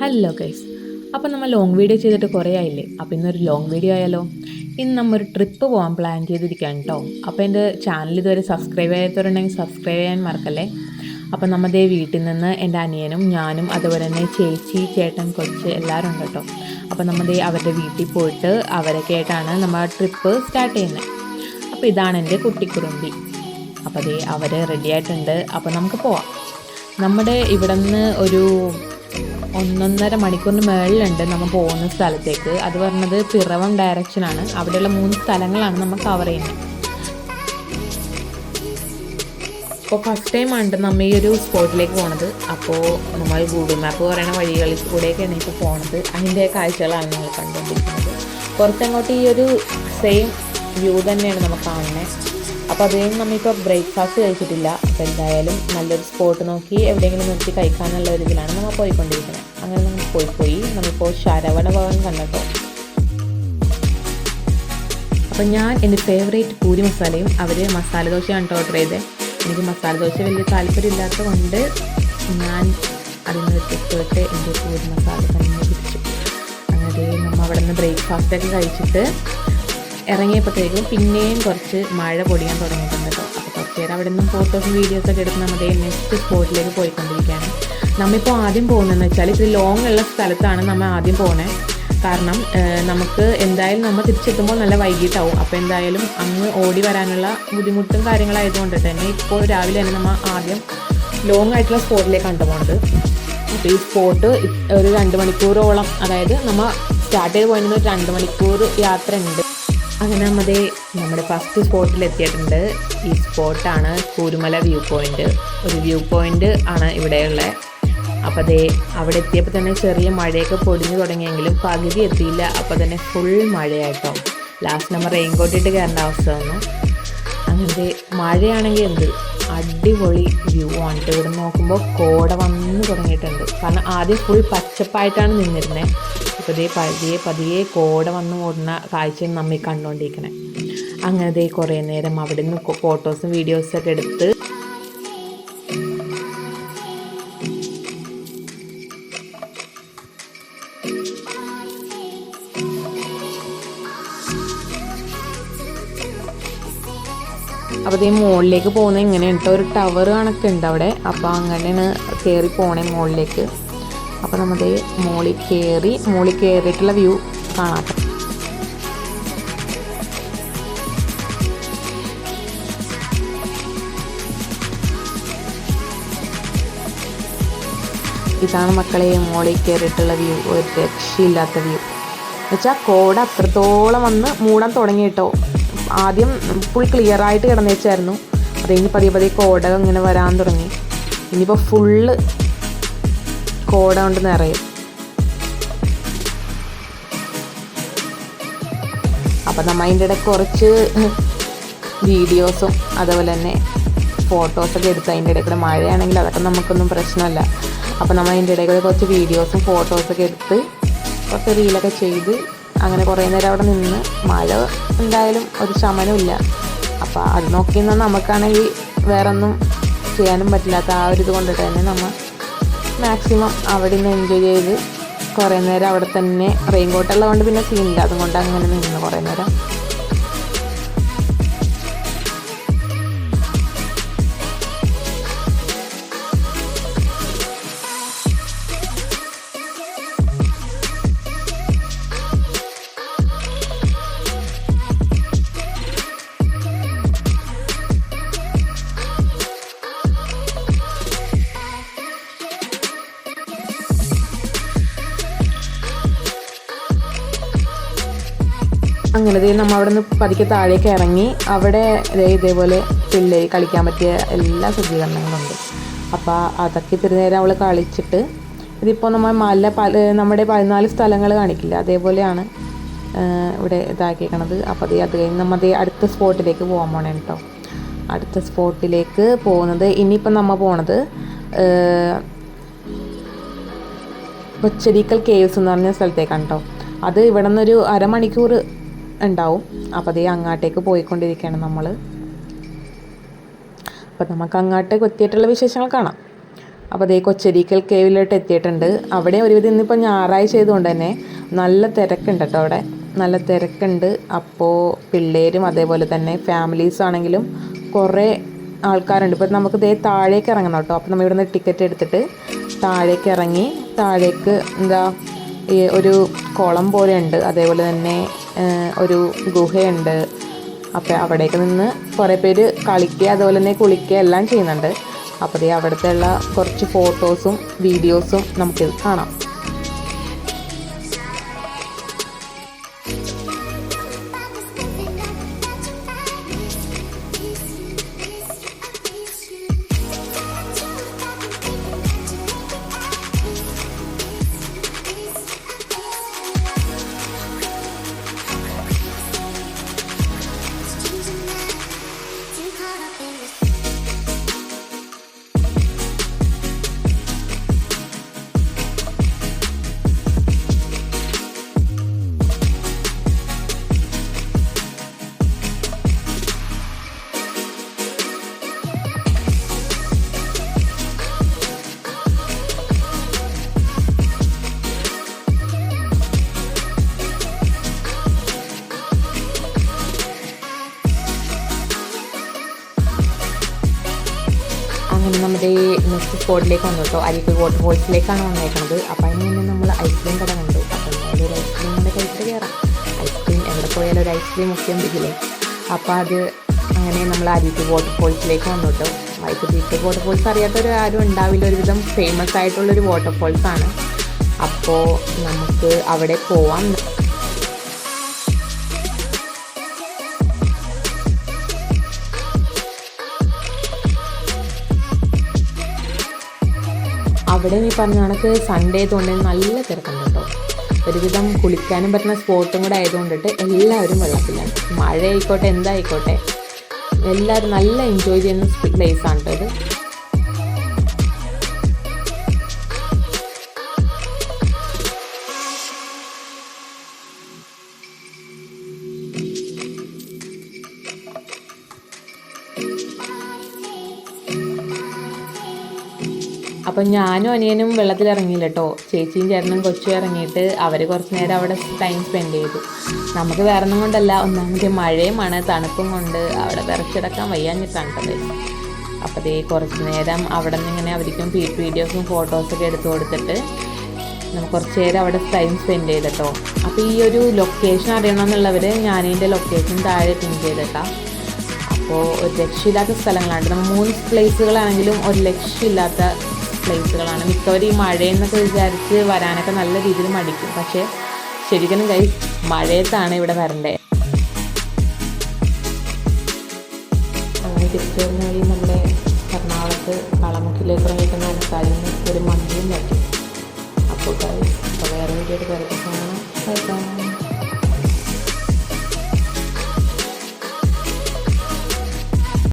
Hello guys അപ്പോൾ നമ്മൾ long video ചെയ്തിട്ട് കുറേ ആയില്ലേ? അപ്പോൾ ഇന്നൊരു ലോങ് വീഡിയോ ആയാലോ? ഇന്ന് നമ്മൾ ഒരു ട്രിപ്പ് പോകാൻ പ്ലാൻ ചെയ്തിരിക്കുകയാണ് കേട്ടോ അപ്പോൾ എന്റെ ചാനൽ ഇതുവരെ സബ്സ്ക്രൈബ് ചെയ്യാത്തവരുണ്ടെങ്കിൽ സബ്സ്ക്രൈബ് ചെയ്യാൻ മറക്കല്ലേ? അപ്പോൾ നമ്മുടെ വീട്ടിൽ നിന്ന് എന്റെ അനിയനും ഞാനും അതുപോലെ തന്നെ ചേച്ചി ചേട്ടൻ കൊച്ച് എല്ലാവരും ഉണ്ട് കേട്ടോ അപ്പോൾ നമ്മുടെ അവരുടെ വീട്ടിൽ പോയിട്ട് അവരൊക്കെ ആയിട്ടാണ് നമ്മൾ ട്രിപ്പ് സ്റ്റാർട്ട് ചെയ്യുന്നത് അപ്പോൾ ഇതാണ് എന്റെ കുട്ടിക്കുറുമ്പി അപ്പോൾ അതേ അവർ റെഡി ആയിട്ടുണ്ട്. അപ്പോൾ നമുക്ക് പോവാം. നമ്മുടെ ഇവിടെ നിന്ന് ഒരു ഒന്നൊന്നര മണിക്കൂറിന് മുകളിലുണ്ട് നമ്മൾ പോകുന്ന സ്ഥലത്തേക്ക്. അത് പറഞ്ഞത് പിറവം ഡയറക്ഷനാണ് അവിടെയുള്ള മൂന്ന് സ്ഥലങ്ങളാണ് നമ്മൾ കവർ ചെയ്യുന്നത്. അപ്പോൾ ഫസ്റ്റ് ടൈം ആണ് നമ്മൾ ഈ ഒരു സ്പോട്ടിലേക്ക് പോണത്. അപ്പോൾ നമ്മൾ ഗൂഗിൾ മാപ്പ് പറയുന്ന വഴികളിൽ കൂടെയൊക്കെയാണ് ഇപ്പോൾ പോണത്. അതിന്റെ കാഴ്ചകളാണ് നമ്മൾ കണ്ടുകൊണ്ടിരിക്കുന്നത്. പുറത്തങ്ങോട്ട് ഈ ഒരു സെയിം വ്യൂ തന്നെയാണ് നമ്മൾ കാണുന്നത്. അപ്പോൾ അതുകഴിഞ്ഞ് നമ്മളിപ്പോൾ ബ്രേക്ക്ഫാസ്റ്റ് കഴിച്ചിട്ടില്ല. അപ്പോൾ എന്തായാലും നല്ലൊരു സ്പോട്ട് നോക്കി എവിടെയെങ്കിലും നിർത്തി കഴിക്കാനുള്ള ഒരു ഇതിലാണ് നമ്മൾ പോയിക്കൊണ്ടിരിക്കുന്നത്. അങ്ങനെ നമ്മൾ പോയി പോയി. നമ്മളിപ്പോൾ ശരവണ ഭവൻ കണ്ടോ അപ്പം ഞാൻ എന്റെ ഫേവറേറ്റ് പൂരി മസാലയും അവർ മസാല ദോശയാണ് ഓർഡർ ചെയ്തത് എനിക്ക് മസാല ദോശ വലിയ താല്പര്യമില്ലാത്തത് കൊണ്ട് ഞാൻ അതിൽ നിന്ന് വ്യത്യസ്തമായിട്ട് എന്റെ പൂരി മസാല തന്നെ പിടിച്ചു. അങ്ങനെ നമ്മൾ അവിടെ നിന്ന് ബ്രേക്ക്ഫാസ്റ്റൊക്കെ കഴിച്ചിട്ട് ഇറങ്ങിയപ്പോഴത്തേക്കും പിന്നെയും കുറച്ച് മഴ പൊടിയാൻ തുടങ്ങിയിട്ടുണ്ട് കേട്ടോ. അപ്പോൾ കുറച്ച് നേരം അവിടെ നിന്നും ഫോട്ടോസും വീഡിയോസൊക്കെ എടുത്ത് നമ്മുടെ നെക്സ്റ്റ് സ്പോട്ടിലേക്ക് പോയിക്കൊണ്ടിരിക്കുകയാണ്. നമ്മളിപ്പോൾ ആദ്യം പോകുന്നതെന്ന് വെച്ചാൽ ഇത്തിരി ലോങ് ഉള്ള സ്ഥലത്താണ് നമ്മൾ ആദ്യം പോകുന്നത് കാരണം നമുക്ക് എന്തായാലും നമ്മൾ തിരിച്ചെത്തുമ്പോൾ നല്ല വൈകിട്ടാവും. അപ്പോൾ എന്തായാലും അങ്ങ് ഓടി വരാനുള്ള ബുദ്ധിമുട്ടും കാര്യങ്ങളായതുകൊണ്ട് തന്നെ ഇപ്പോൾ രാവിലെ തന്നെ നമ്മൾ ആദ്യം ലോങ് ആയിട്ടുള്ള സ്പോട്ടിലേക്കാണ് പോകുന്നത് അപ്പോൾ ഈ സ്പോട്ട് ഒരു രണ്ട് മണിക്കൂറോളം അതായത് നമ്മൾ സ്റ്റാർട്ട് ചെയ്ത് പോയിരുന്ന ഒരു രണ്ട് മണിക്കൂർ യാത്ര ഉണ്ട് അങ്ങനെ നമ്മുടെ നമ്മുടെ ഫസ്റ്റ് സ്പോട്ടിൽ എത്തിയിട്ടുണ്ട്. ഈ സ്പോട്ടാണ് കൂരുമല വ്യൂ പോയിന്റ് ഒരു വ്യൂ പോയിന്റ് ആണ് ഇവിടെയുള്ള. അപ്പോൾ അതേ അവിടെ എത്തിയപ്പോൾ തന്നെ ചെറിയ മഴയൊക്കെ പൊടിഞ്ഞു തുടങ്ങിയെങ്കിലും പകുതി എത്തിയില്ല. അപ്പോൾ തന്നെ ഫുൾ മഴയായിട്ടോ ലാസ്റ്റ് നമ്മൾ റെയിൻകോട്ട് ഇട്ട് കയറേണ്ട അവസ്ഥ വന്നു അങ്ങനത്തെ മഴയാണെങ്കിൽ എന്ത്? അടിപൊളി വ്യൂ ആണ് ഇവിടെ നോക്കുമ്പോൾ കോട വന്ന് തുടങ്ങിയിട്ടുണ്ട്. കാരണം ആദ്യം ഫുൾ പച്ചപ്പായിട്ടാണ് നിന്നിരുന്നത് ഇതേ പതിയെ പതിയെ കോട വന്ന് ഓടുന്ന കാഴ്ചയും നമ്മൾ കണ്ടുകൊണ്ടിരിക്കണേ അങ്ങനത്തെ കുറേ നേരം അവിടെ നിന്ന് ഫോട്ടോസും വീഡിയോസും ഒക്കെ എടുത്ത് അപ്പോൾ ഈ മുകളിലേക്ക് പോകുന്നത് ഇങ്ങനെയാണ് കേട്ടോ ഒരു ടവർ കണക്കുണ്ട് അവിടെ. അപ്പോൾ അങ്ങനെയാണ് കയറി പോണേ മുകളിലേക്ക് അപ്പോൾ നമ്മൾ മുകളിൽ കയറി മുകളിൽ കയറിയിട്ടുള്ള വ്യൂ കാണാം. ഇതാണ് മക്കളെ മുകളിൽ കയറിയിട്ടുള്ള വ്യൂ ഒരു രക്ഷയില്ലാത്ത വ്യൂ എന്നുവെച്ചാൽ കോട അത്രത്തോളം വന്ന് മൂടാൻ തുടങ്ങി കേട്ടോ ആദ്യം ഫുൾ ക്ലിയർ ആയിട്ട് കിടന്നേച്ചായിരുന്നു. അത് കഴിഞ്ഞ് പതിയെ പതിയെ കോട ഇങ്ങനെ വരാൻ തുടങ്ങി. ഇനിയിപ്പോൾ ഫുള്ള് കോട കൊണ്ട് നിറയും. അപ്പം നമ്മൾ അതിന്റെ ഇടയ്ക്ക് കുറച്ച് വീഡിയോസും അതുപോലെ തന്നെ ഫോട്ടോസൊക്കെ എടുത്ത് അതിന്റെ ഇടയ്ക്ക് മഴയാണെങ്കിൽ അതൊക്കെ നമുക്കൊന്നും പ്രശ്നമല്ല. അപ്പോൾ നമ്മൾ അതിന്റെ ഇടയിൽ കൂടെ കുറച്ച് വീഡിയോസും ഫോട്ടോസൊക്കെ എടുത്ത് കുറച്ച് റീലൊക്കെ ചെയ്ത് അങ്ങനെ കുറേ നേരം അവിടെ നിന്ന് മഴ എന്തായാലും ഒരു ശമനമില്ല അപ്പോൾ അത് നോക്കി നിന്നാൽ നമുക്കാണെങ്കിൽ വേറെ ഒന്നും ചെയ്യാനും പറ്റില്ലാത്ത ആ ഒരു ഇത് കൊണ്ടിട്ട് തന്നെ നമ്മൾ മാക്സിമം അവിടെ നിന്ന് എൻജോയ് ചെയ്ത് കുറേ നേരം അവിടെ തന്നെ റെയിൻ കോട്ട് ഉള്ളതുകൊണ്ട് പിന്നെ സീനില്ല അതുകൊണ്ട് അങ്ങനെ നിന്ന് കുറേ നേരം അങ്ങനെ ദേ നമ്മൾ അവിടെ നിന്ന് പതുക്കെ താഴേക്ക് ഇറങ്ങി അവിടെ ഇതേപോലെ പിള്ളേർ കളിക്കാൻ പറ്റിയ എല്ലാ സജ്ജീകരണങ്ങളുണ്ട്. അപ്പോൾ അതൊക്കെ ഇത്തിരി നേരം അവൾ കളിച്ചിട്ട് ഇതിപ്പോൾ നമ്മൾ മല പല നമ്മുടെ പതിനാല് സ്ഥലങ്ങൾ കാണിക്കില്ല? അതേപോലെയാണ് ഇവിടെ ഇതാക്കിയിരിക്കണത് അപ്പോൾ അത് അത് കഴിഞ്ഞ് നമ്മൾ അടുത്ത സ്പോട്ടിലേക്ക് പോകാൻ പോണേ കേട്ടോ അടുത്ത സ്പോട്ടിലേക്ക് പോകുന്നത് ഇനിയിപ്പം നമ്മൾ പോണത് കൊച്ചരിക്കൽ കേവ്സ് എന്ന് പറഞ്ഞ സ്ഥലത്തേക്കാണ് കേട്ടോ അത് ഇവിടെ നിന്നൊരു അരമണിക്കൂർ ഉണ്ടാവും. അപ്പോൾ അതേ അങ്ങാട്ടേക്ക് പോയിക്കൊണ്ടിരിക്കുകയാണ് നമ്മൾ അപ്പോൾ നമുക്ക് അങ്ങോട്ടേക്ക് എത്തിയിട്ടുള്ള വിശേഷങ്ങൾ കാണാം. അപ്പോൾ അതേ കൊച്ചരിക്കൽ കേവിലോട്ട് എത്തിയിട്ടുണ്ട്. അവിടെ ഒരുവിധം ഇന്നിപ്പോൾ ഞായറാഴ്ച ചെയ്തുകൊണ്ട് തന്നെ നല്ല തിരക്കുണ്ട് കേട്ടോ അവിടെ. നല്ല തിരക്കുണ്ട്. അപ്പോൾ പിള്ളേരും അതേപോലെ തന്നെ ഫാമിലീസ് ആണെങ്കിലും കുറേ ആൾക്കാരുണ്ട്. ഇപ്പോൾ നമുക്ക് ദേ താഴേക്ക് ഇറങ്ങണം കേട്ടോ. അപ്പോൾ നമ്മൾ ഇവിടുന്ന് ടിക്കറ്റ് എടുത്തിട്ട് താഴേക്ക് ഇറങ്ങി താഴേക്ക് എന്താ ഒരു കുളം പോലെ ഉണ്ട് അതേപോലെ തന്നെ ഒരു ഗുഹയുണ്ട്. അപ്പോൾ അവിടേക്ക് നിന്ന് കുറേ പേര് കളിക്കുക അതുപോലെ തന്നെ കുളിക്കുക എല്ലാം ചെയ്യുന്നുണ്ട്. അപ്പോൾ അവിടുത്തെ ഉള്ള കുറച്ച് ഫോട്ടോസും വീഡിയോസും നമുക്കിത് കാണാം. നമ്മുടെ നെക്സ്റ്റ് സ്പോട്ടിലേക്ക് വന്നു കേട്ടോ. അരിക്കൽ വാട്ടർഫോൾസിലേക്കാണ് വന്നേക്കുന്നത് അപ്പോൾ അതിന് മുന്നേ നമ്മൾ ഐസ്ക്രീം കട കണ്ടു. അപ്പോൾ ഒരു ഐസ്ക്രീം കൊണ്ട് കഴിച്ചിട്ട് കയറാം. ഐസ്ക്രീം എവിടെ പോയാലും ഒരു ഐസ്ക്രീം ഒക്കെ ഉണ്ടെങ്കിലേ അപ്പോൾ അത് അങ്ങനെ നമ്മൾ അരിക്കൽ വാട്ടർഫോൾസിലേക്ക് വന്നു കേട്ടോ. അരിക്കൽ വാട്ടർഫോൾസ് അറിയാത്തൊരു ആരും ഉണ്ടാവില്ല. ഒരുവിധം ഫേമസ് ആയിട്ടുള്ളൊരു വാട്ടർഫോൾസ് ആണ്. അപ്പോൾ നമുക്ക് അവിടെ പോവാം. അവിടെ നീ പറഞ്ഞ കണക്ക് സൺഡേ ആയതുകൊണ്ട് നല്ല തിരക്കുണ്ട് കേട്ടോ ഒരുവിധം കുളിക്കാനും പറ്റുന്ന സ്പോട്ടും കൂടെ ആയതുകൊണ്ടിട്ട് എല്ലാവരും വെള്ളത്തിലാണ്. മഴ ആയിക്കോട്ടെ എന്തായിക്കോട്ടെ. എല്ലാവരും നല്ല എൻജോയ് ചെയ്യുന്ന പ്ലേസ് ആണ് കേട്ടോ ഇത്. അപ്പം ഞാനും അനിയനും വെള്ളത്തിലിറങ്ങിയില്ല കേട്ടോ ചേച്ചിയും ചേട്ടനും കൊച്ചും ഇറങ്ങിയിട്ട് അവർ കുറച്ച് നേരം അവിടെ ടൈം സ്പെൻഡ് ചെയ്തു. നമുക്ക് വേറെ ഒന്നും കൊണ്ടല്ല ഒന്നാമത് മഴയുമാണ് തണുപ്പും കൊണ്ട് അവിടെ വിറച്ചിടക്കാൻ വയ്യാഞ്ഞിട്ടാണ് കണ്ടത് അപ്പോൾ ദേ കുറച്ച് നേരം അവിടെ നിന്ന് ഇങ്ങനെ അവർക്കും വീഡിയോസും ഫോട്ടോസൊക്കെ എടുത്തു കൊടുത്തിട്ട് നമുക്ക് കുറച്ച് നേരം അവിടെ ടൈം സ്പെൻഡ് ചെയ്തിട്ടോ അപ്പോൾ ഈ ഒരു ലൊക്കേഷൻ അറിയണമെന്നുള്ളവർ ഞാനതിന്റെ ലൊക്കേഷൻ താഴെ പിൻ ചെയ്തേക്കാം അപ്പോൾ ഒരു രക്ഷയില്ലാത്ത സ്ഥലങ്ങളാണ്. നമ്മൾ മൂന്ന് പ്ലേസുകളാണെങ്കിലും ഒരു ലക്ഷ്യമില്ലാത്ത പ്ലേസുകളാണ് മിക്കവരും ഈ മഴയെന്നൊക്കെ വിചാരിച്ച് വരാനൊക്കെ നല്ല രീതിയിൽ മടിക്കും. പക്ഷേ ശരിക്കും കൈ മഴയത്താണ് ഇവിടെ വരണ്ടേ. അങ്ങനെ തിരിച്ചു വരുന്ന നമ്മുടെ എറണാകുളത്ത് ഒരു മന്തിയും പറ്റും അപ്പോൾ അപ്പോൾ വേറെ വീഡിയോ വരട്ടെ കാണാം